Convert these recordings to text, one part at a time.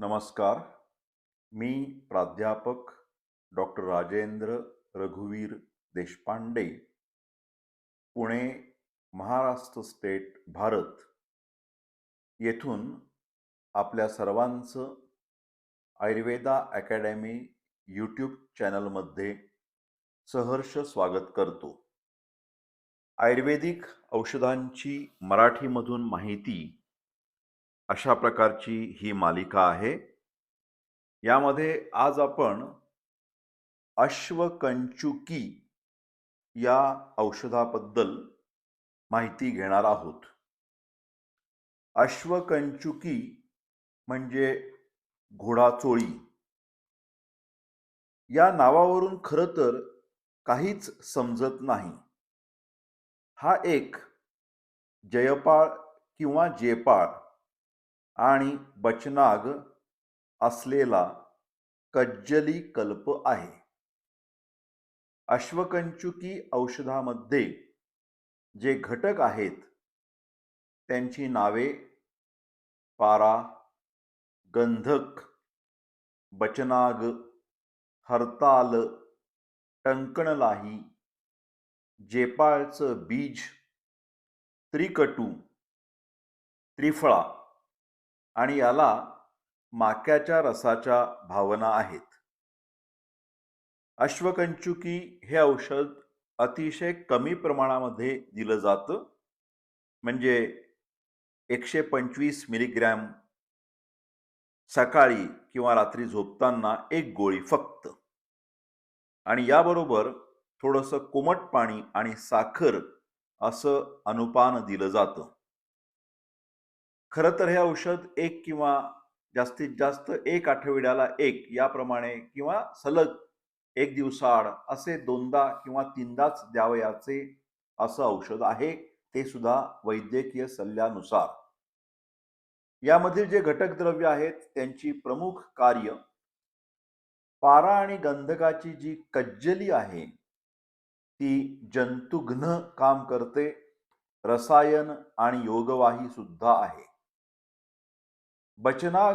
नमस्कार. मी प्राध्यापक डॉक्टर राजेंद्र रघुवीर देशपांडे पुणे महाराष्ट्र स्टेट भारत. येथून आपल्या सर्वांचं आयुर्वेदा अकॅडमी यूट्यूब चॅनलमध्ये सहर्ष स्वागत करतो. आयुर्वेदिक औषधांची मराठीमधून माहिती अशा प्रकारची ही मालिका आहे. यामध्ये आज आपण अश्वकंचुकी या औषधाबद्दल माहिती घेणार आहोत. अश्वकंचुकी म्हणजे घोडाचोळी. या नावावरून खरं तर काहीच समजत नाही. हा एक जयपाळ किंवा जेपाळ आणि बचनाग असलेला कज्जली कल्प आहे. अश्वकंचुकी औषधामध्ये जे घटक आहेत त्यांची नावे पारा गंधक बचनाग हरताल टंकणलाही जेपाळचं बीज त्रिकटू त्रिफळा आणि याला माक्याच्या रसाच्या भावना आहेत. अश्वकंचुकी हे औषध अतिशय कमी प्रमाणामध्ये दिलं जातं. म्हणजे एकशे पंचवीस मिलीग्रॅम सकाळी किंवा रात्री झोपताना एक गोळी फक्त. आणि याबरोबर थोडंसं कोमट पाणी आणि साखर असं अनुपान दिलं जातं. खरं तर हे औषध एक किंवा जास्तीत जास्त एक आठवड्याला एक याप्रमाणे किंवा सलग एक दिवसाआड असे दोनदा किंवा तीनदाच द्यावयाचे असं औषध आहे ते सुद्धा वैद्यकीय सल्ल्यानुसार. यामधील जे घटक द्रव्य आहेत त्यांची प्रमुख कार्य पारा आणि गंधकाची जी कज्जली आहे ती जंतुघ्न काम करते रसायन आणि योगवाही सुद्धा आहे. बचनाग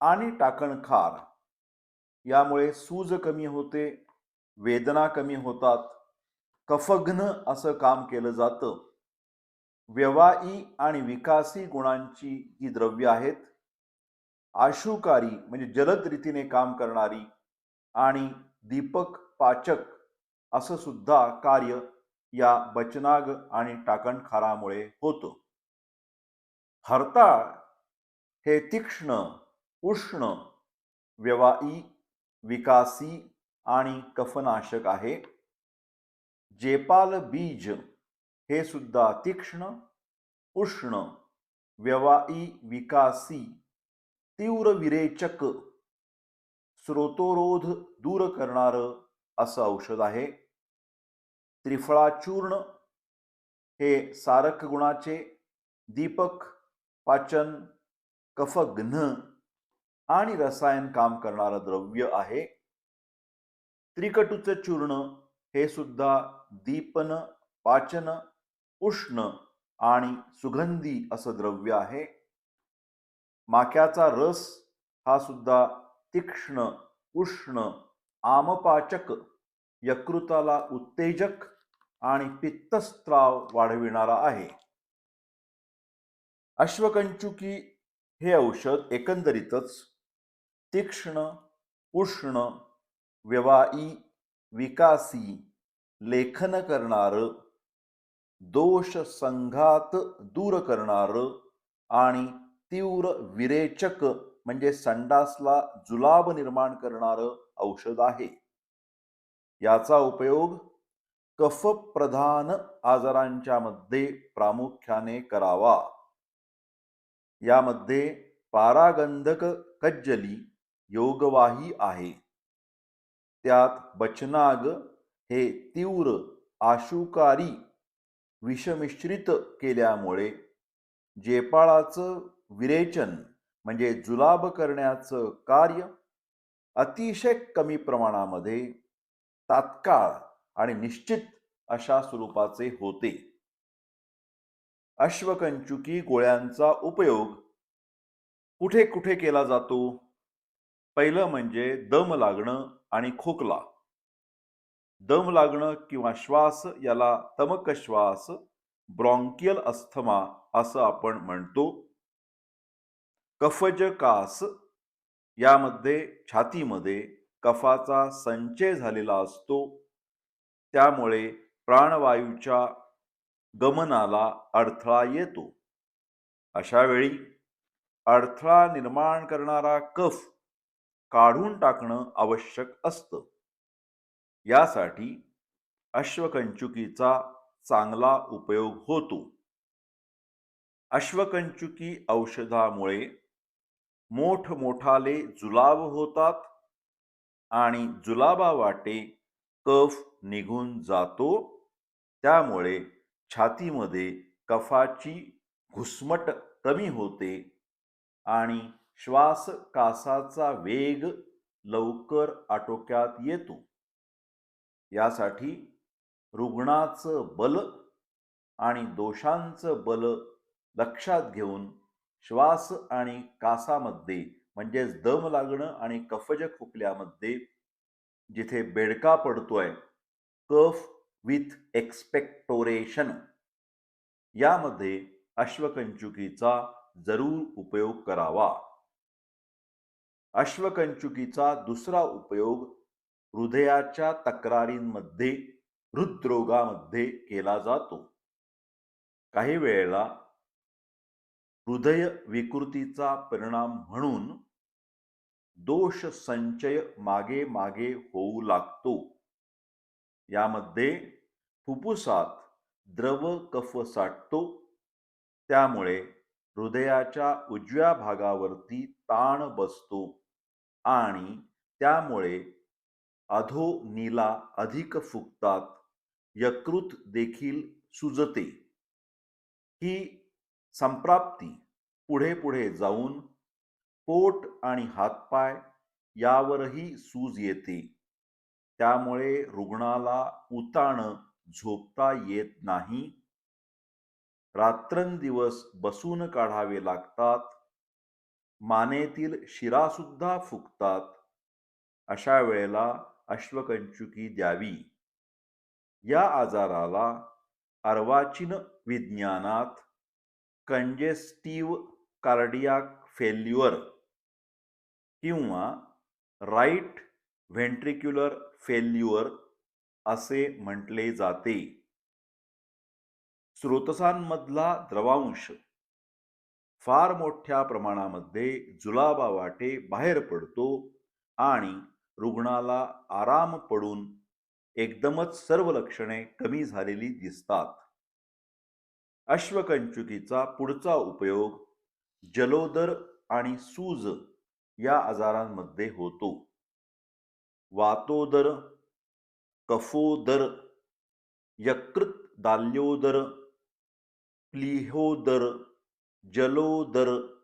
आणि टाकणखार यामुळे सूज कमी होते वेदना कमी होतात कफघ्न असं काम केलं जातं. व्यवाई आणि विकासी गुणांची ही द्रव्य आहेत. आशुकारी म्हणजे जलद रीतीने काम करणारी आणि दीपक पाचक असं सुद्धा कार्य या बचनाग आणि टाकणखारामुळे होतं. हरताळ हे तीक्ष्ण उष्ण व्यवाई विकासी आणि कफनाशक आहे. जेपाल बीज हे सुद्धा तीक्ष्ण उष्ण व्यवाई विकासी तीव्र विरेचक स्रोतोरोध दूर करणारं असं औषध आहे. त्रिफळाचूर्ण हे सारक गुणाचे दीपक पाचन कफघ्न आणि रसायन काम करणारं द्रव्य आहे. त्रिकटूचं चूर्ण हे सुद्धा दीपन पाचन उष्ण आणि सुगंधी असं द्रव्य आहे. माक्याचा रस हा सुद्धा तीक्ष्ण उष्ण आमपाचक यकृताला उत्तेजक आणि पित्तस्त्राव वाढविणारा आहे. अश्वकंचुकी हे औषध एकंदरीतच तीक्ष्ण उष्ण व्यवाई विकासी लेखन करणारं दोष संघात दूर करणारं आणि तीव्र विरेचक म्हणजे संडासला जुलाब निर्माण करणारं औषध आहे. याचा उपयोग कफप्रधान आजारांच्या मध्ये प्रामुख्याने करावा. यामध्ये पारागंधक कज्जली योगवाही आहे. त्यात बचनाग हे तीव्र आशुकारी विषमिश्रित केल्यामुळे जेपाळाचं विरेचन म्हणजे जुलाब करण्याचं कार्य अतिशय कमी प्रमाणामध्ये तात्काळ आणि निश्चित अशा स्वरूपाचे होते. अश्वकंचुकी गोळ्यांचा उपयोग कुठे कुठे केला जातो? पहिलं म्हणजे दम लागणं आणि खोकला. दम लागणं किंवा श्वास याला तमक श्वास ब्रॉन्कियल अस्थमा असं आपण म्हणतो. कफज कास यामध्ये छातीमध्ये कफाचा संचय झालेला असतो. त्यामुळे प्राणवायूच्या गमनाला अडथळा येतो. अशावेळी अडथळा निर्माण करणारा कफ काढून टाकणं आवश्यक असतं. यासाठी अश्वकंचुकीचा चांगला उपयोग होतो. अश्वकंचुकी औषधामुळे मोठमोठाले जुलाब होतात आणि जुलाबावाटे कफ निघून जातो. त्यामुळे छातीमध्ये कफाची घुसमट कमी होते आणि श्वास कासाचा वेग लवकर आटोक्यात येतो. यासाठी रुग्णाचं बल आणि दोषांचं बल लक्षात घेऊन श्वास आणि कासामध्ये म्हणजेच दम लागणं आणि कफज खोकल्यामध्ये जिथे बेडका पडतोय कफ विथ एक्सपेक्टोरेशन यामध्ये अश्वकंचुकीचा जरूर उपयोग करावा. अश्वकंचुकीचा दुसरा उपयोग हृदयाच्या तक्रारींमध्ये हृदरोगामध्ये केला जातो. काही वेळेला हृदय विकृतीचा परिणाम म्हणून दोष संचय मागे मागे होऊ लागतो. यामध्ये फुफ्फुसात द्रव कफ साठतो त्यामुळे हृदयाच्या उजव्या भागावरती ताण बसतो आणि त्यामुळे अधोनीला अधिक फुगतात यकृत देखील सुजते. ही संप्राप्ती पुढे पुढे जाऊन पोट आणि हातपाय यावरही सूज येते. त्यामुळे रुग्णाला उताणं झोपता येत नाही. रात्रंदिवस बसून काढावे लागतात. मानेतील शिरासुद्धा फुकतात. अशा वेळेला अश्वकंचुकी द्यावी. या आजाराला अर्वाचीन विज्ञानात कंजेस्टिव्ह कार्डियाक फेल्युअर किंवा राईट व्हेंट्रिक्युलर फेल्युअर असे म्हटले जाते. स्रोतसांमधला द्रवांश फार मोठ्या प्रमाणामध्ये जुलाबावाटे बाहेर पडतो आणि रुग्णाला आराम पडून एकदमच सर्व लक्षणे कमी झालेली दिसतात. अश्वकंचुकीचा पुढचा उपयोग जलोदर आणि सूज या आजारांमध्ये होतो. वातोदर कफोदर यकृत दाल्योदर प्लिहोदर जलोदर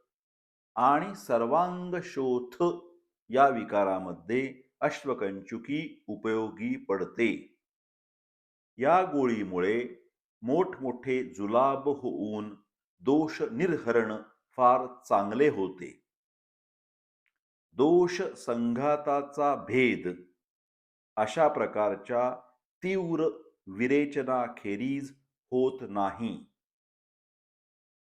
आणि सर्वांगशोथ या विकारामध्ये अश्वकंचुकी उपयोगी पडते. या गोळीमुळे मोठमोठे जुलाब होऊन दोष निर्हरण फार चांगले होते. दोष संघाताचा भेद अशा प्रकारच्या तीव्र विरेचनाखेरीज होत नाही.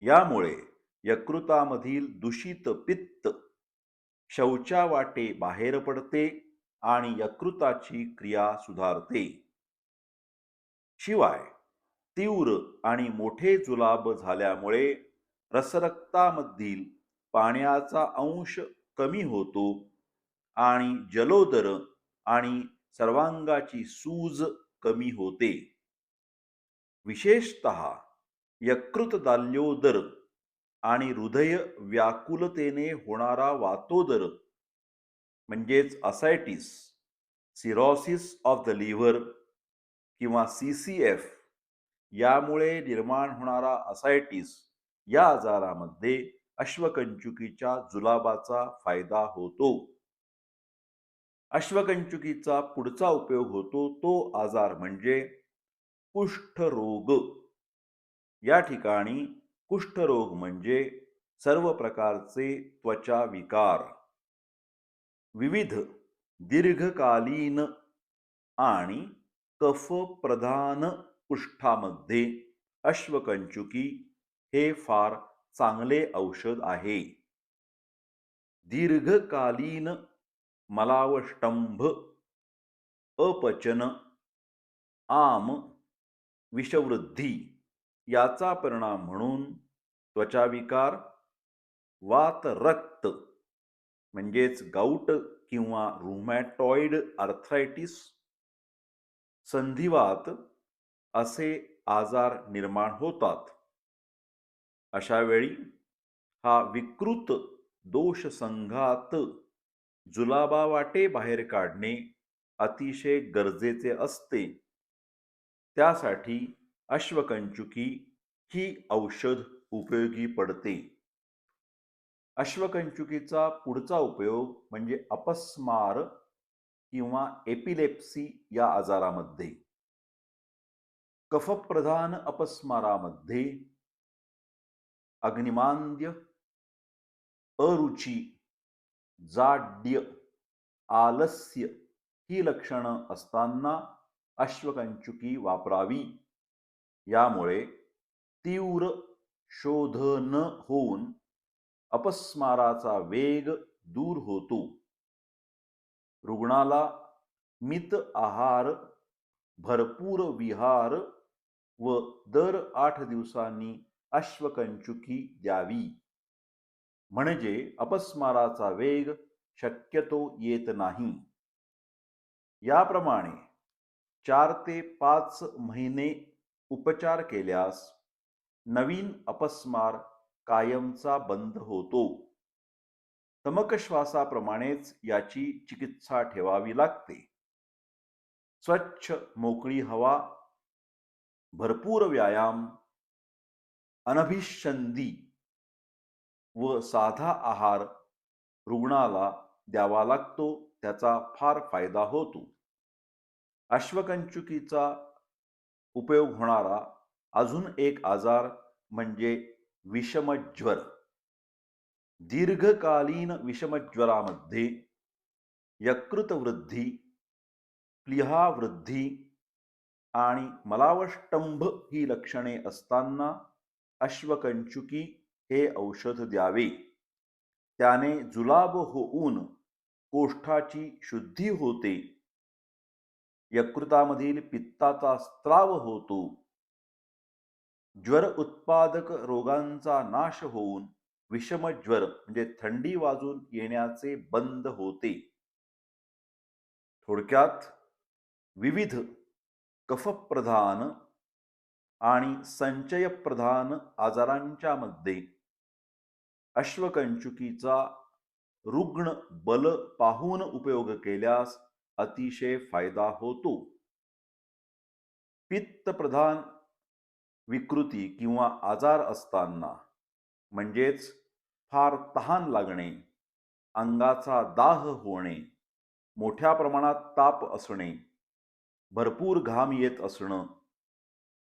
यामुळे यकृतामधील दूषित पित्त शौचावाटे बाहेर पडते आणि यकृताची क्रिया सुधारते. शिवाय तीव्र आणि मोठे जुलाब झाल्यामुळे रसरक्तामधील पाण्याचा अंश कमी होतो आणि जलोदर आणि सर्वांगाची सूज कमी होते. विशेषत यकृत दाल्योदर आणि हृदय व्याकुलतेने होणारा वातोदर म्हणजेच ascites cirrhosis of the liver किंवा सी सी एफ यामुळे निर्माण होणारा असायटिस या आजारामध्ये अश्वकंचुकीच्या जुलाबाचा फायदा होतो. अश्वकंचुकीचा पुढचा उपयोग होतो तो आजार म्हणजे कुष्ठरोग. या ठिकाणी कुष्ठरोग म्हणजे सर्व प्रकारचे त्वचा विकार विविध दीर्घकालीन आणि कफप्रधान कुष्ठामध्ये अश्वकंचुकी हे फार चांगले औषध आहे. दीर्घकालीन मलावष्टंभ अपचन आम विषवृद्धी याचा परिणाम म्हणून त्वचाविकार वातरक्त म्हणजेच गाऊट किंवा रुमॅटॉइड आर्थरायटिस संधिवात असे आजार निर्माण होतात. अशा वेळी हा विकृत दोष संघात जुलाबा वाटे बाहेर काढणे अतिशय गरजेचे असते. त्यासाठी अश्वकंचुकी ही औषध उपयोगी पडते. अश्वकंचुकीचा पुढचा उपयोग म्हणजे अपस्मार किंवा एपिलेप्सी या आजारामध्ये. कफप्रधान अपस्मारामध्ये अग्निमांद्य अरुची जाड्य आलस्य ही लक्षणं असताना अश्वकंचुकी वापरावी. यामुळे तीव्र शोध न होऊन अपस्माराचा वेग दूर होतो. रुग्णाला मित आहार भरपूर विहार व दर आठ दिवसांनी अश्वकंचुकी द्यावी. म्हणजे अपस्माराचा वेग शक्यतो येत नाही. याप्रमाणे चार ते पाच महिने उपचार केल्यास नवीन अपस्मार कायमचा बंद होतो. तमकश्वासाप्रमाणेच याची चिकित्सा ठेवावी लागते. स्वच्छ मोकळी हवा भरपूर व्यायाम अनभिषंदी व साधा आहार रुग्णाला द्यावा लागतो त्याचा फार फायदा होतो. अश्वकंचुकीचा उपयोग होणारा अजून एक आजार म्हणजे विषमज्वर. दीर्घकालीन विषमज्वरामध्ये यकृतवृद्धी प्लिहावृद्धी आणि मलावष्टंभ ही लक्षणे असताना अश्वकंचुकी हे औषध द्यावे. त्याने जुलाब होऊन कोष्ठाची शुद्धी होते. यकृतामधील पित्ताचा स्त्राव होतो. ज्वर उत्पादक रोगांचा नाश होऊन विषमज्वर म्हणजे थंडी वाजून येण्याचे बंद होते. थोडक्यात विविध कफप्रधान आणि संचयप्रधान आजारांच्या मध्ये अश्वकंचुकीचा रुग्ण बल पाहून उपयोग केल्यास अतिशय फायदा होतो. पित्तप्रधान विकृती किंवा आजार असताना म्हणजेच फार तहान लागणे अंगाचा दाह होणे मोठ्या प्रमाणात ताप असणे भरपूर घाम येत असणं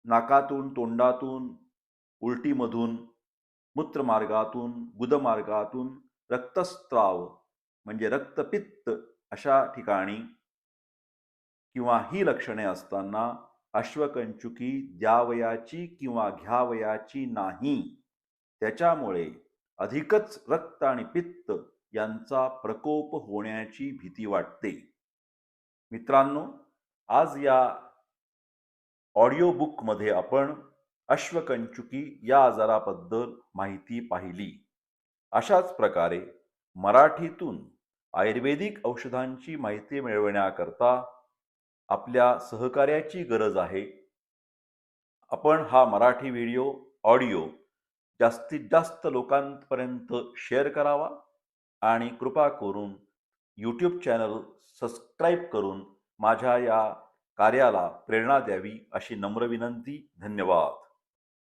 नाकातून तोंडातून उलटीमधून मूत्रमार्गातून गुदमार्गातून रक्तस्त्राव म्हणजे रक्तपित्त अशा ठिकाणी किंवा ही लक्षणे असताना अश्वकंचुकी द्यावयाची किंवा घ्यावयाची नाही. त्याच्यामुळे अधिकच रक्त आणि पित्त यांचा प्रकोप होण्याची भीती वाटते. मित्रांनो आज या ऑडिओ बुकमध्ये आपण अश्वकंचुकी या आजाराबद्दल माहिती पाहिली. अशाच प्रकारे मराठीतून आयुर्वेदिक औषधांची माहिती मिळवण्याकरता आपल्या सहकार्याची गरज आहे. आपण हा मराठी व्हिडिओ ऑडिओ जास्तीत जास्त लोकांपर्यंत शेअर करावा आणि कृपा करून यूट्यूब चॅनल सबस्क्राईब करून माझ्या या कार्याला प्रेरणा द्यावी अशी नम्र विनंती धन्यवाद.